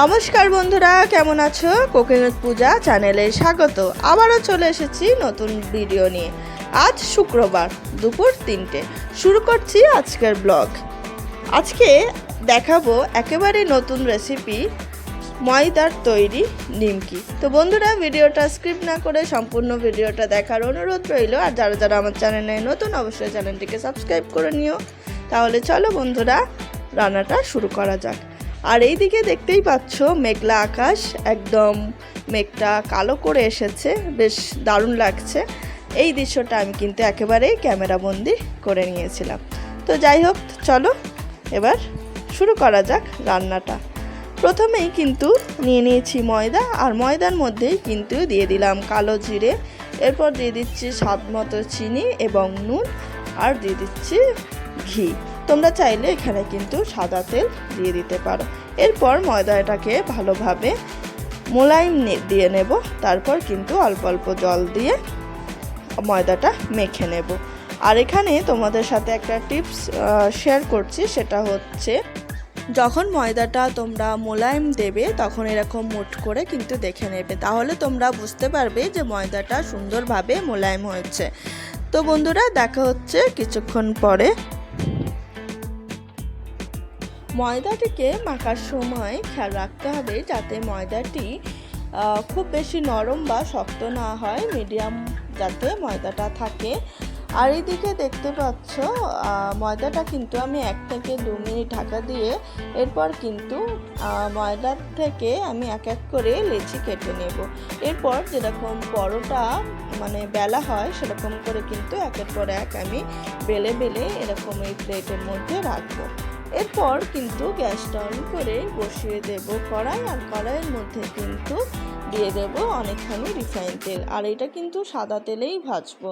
নমস্কার বন্ধুরা, কেমন আছো? কোকিনুত পূজা চ্যানেলে স্বাগত। আবারও চলে এসেছি নতুন ভিডিও নিয়ে। আজ শুক্রবার, দুপুর তিনটে। শুরু করছি আজকের ব্লগ। আজকে দেখাবো একেবারে নতুন রেসিপি ময়দার তৈরি নিমকি। তো বন্ধুরা, ভিডিওটা স্ক্রিপ্ট না করে সম্পূর্ণ ভিডিওটা দেখার অনুরোধ রইল। আর যারা যারা আমার চ্যানেলে নতুন, অবশ্যই চ্যানেলটিকে সাবস্ক্রাইব করে নিও। তাহলে চলো বন্ধুরা, রান্নাটা শুরু করা যাক। আর এইদিকে দেখতেই পাচ্ছ মেঘলা আকাশ, একদম মেঘটা কালো করে এসেছে, বেশ দারুণ লাগছে। এই দৃশ্যটা আমি কিন্তু একেবারেই ক্যামেরাবন্দি করে নিয়েছিলাম। তো যাই হোক, চলো এবার শুরু করা যাক রান্নাটা। প্রথমেই কিন্তু নিয়ে নিয়েছি ময়দা, আর ময়দার মধ্যেই কিন্তু দিয়ে দিলাম কালো জিরে। এরপর দিয়ে দিচ্ছি স্বাদ মতো চিনি এবং নুন, আর দিয়ে দিচ্ছি ঘি। তোমরা চাইলে এখানে কিন্তু সাদা তেল দিয়ে দিতে পারো। এরপর ময়দাটাকে ভালোভাবে মোলায়েম দিয়ে নেব। তারপর কিন্তু অল্প অল্প জল দিয়ে ময়দাটা মেখে নেব। আর এখানে তোমাদের সাথে একটা টিপস শেয়ার করছি, সেটা হচ্ছে যখন ময়দাটা তোমরা মোলায়েম দেবে, তখন এরকম মুঠ করে কিন্তু দেখে নেবে। তাহলে তোমরা বুঝতে পারবে যে ময়দাটা সুন্দরভাবে মোলায়েম হয়েছে। তো বন্ধুরা, দেখা হচ্ছে কিছুক্ষণ পরে। ময়দাটিকে মাখার সময় খেয়াল রাখতে হবে যাতে ময়দাটি খুব বেশি নরম বা শক্ত না হয়, মিডিয়াম যাতে ময়দাটা থাকে। আর এইদিকে দেখতে পাচ্ছ ময়দাটা কিন্তু আমি এক থেকে দু মিনিট ঢাকা দিয়ে এরপর কিন্তু ময়দার থেকে আমি এক এক করে লেচি কেটে নেব। এরপর যেরকম পরোটা মানে বেলা হয়, সেরকম করে কিন্তু একের পর এক আমি বেলে বেলে এরকম এই প্লেটের মধ্যে রাখব। এরপর কিন্তু গ্যাসটা অন করে বসিয়ে দেব কড়াই আর কড়াইয়ের মধ্যে কিন্তু দিয়ে দেব অনেকখানি রিফাইন তেল। আর এটা কিন্তু সাদা তেলেই ভাজবো।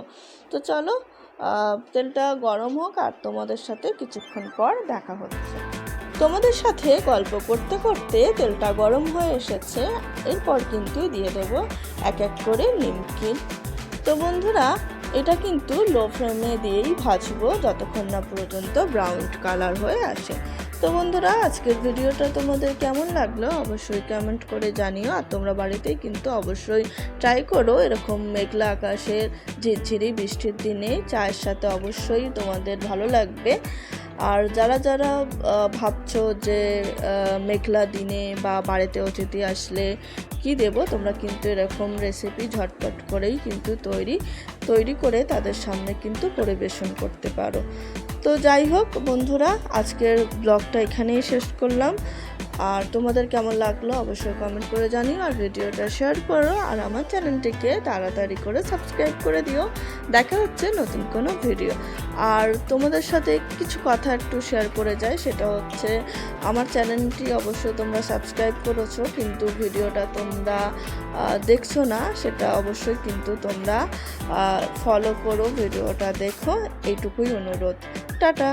তো চলো তেলটা গরম হোক আর তোমাদের সাথে কিছুক্ষণ পর দেখা হচ্ছে। তোমাদের সাথে গল্প করতে করতে তেলটা গরম হয়ে এসেছে। এরপর কিন্তু দিয়ে দেব এক এক করে নিমকি তো বন্ধুরা এটা কিন্তু লো ফ্লেমে দিয়েই ভাজবো যতক্ষণ না পর্যন্ত ব্রাউন কালার হয়ে আসে। তো বন্ধুরা, আজকের ভিডিওটা তোমাদের কেমন লাগল অবশ্যই কমেন্ট করে জানিও। আর তোমরা বাড়িতেই কিন্তু অবশ্যই ট্রাই করো এরকম মেঘলা আকাশের ঝিরঝিরি বৃষ্টির দিনে। চায়ের সাথে অবশ্যই তোমাদের ভালো লাগবে। আর যারা যারা ভাবছ যে মেঘলা দিনে বা বাড়িতে অতিথি আসলে কি দেব, তোমরা কিন্তু এরকম রেসিপি ঝটপট করেই কিন্তু তৈরি তৈরি করে তাদের সামনে কিন্তু পরিবেশন করতে পারো। তো যাই হোক বন্ধুরা, আজকের ব্লগটা এখানেই শেষ করলাম। আর তোমাদের কেমন লাগল অবশ্যই কমেন্ট করে জানিও, আর ভিডিওটা শেয়ার করো, আর আমার চ্যানেলটিকে তাড়াতাড়ি করে সাবস্ক্রাইব করে দিও। দেখা হচ্ছে নতুন কোনো ভিডিও আর তোমাদের সাথে কিছু কথা একটু শেয়ার করে যাই, সেটা হচ্ছে আমার চ্যানেলটি অবশ্যই তোমরা সাবস্ক্রাইব করেছ, কিন্তু ভিডিওটা তোমরা দেখছ না, সেটা অবশ্যই কিন্তু তোমরা ফলো করো, ভিডিওটা দেখো, এইটুকুই অনুরোধ। টাটা!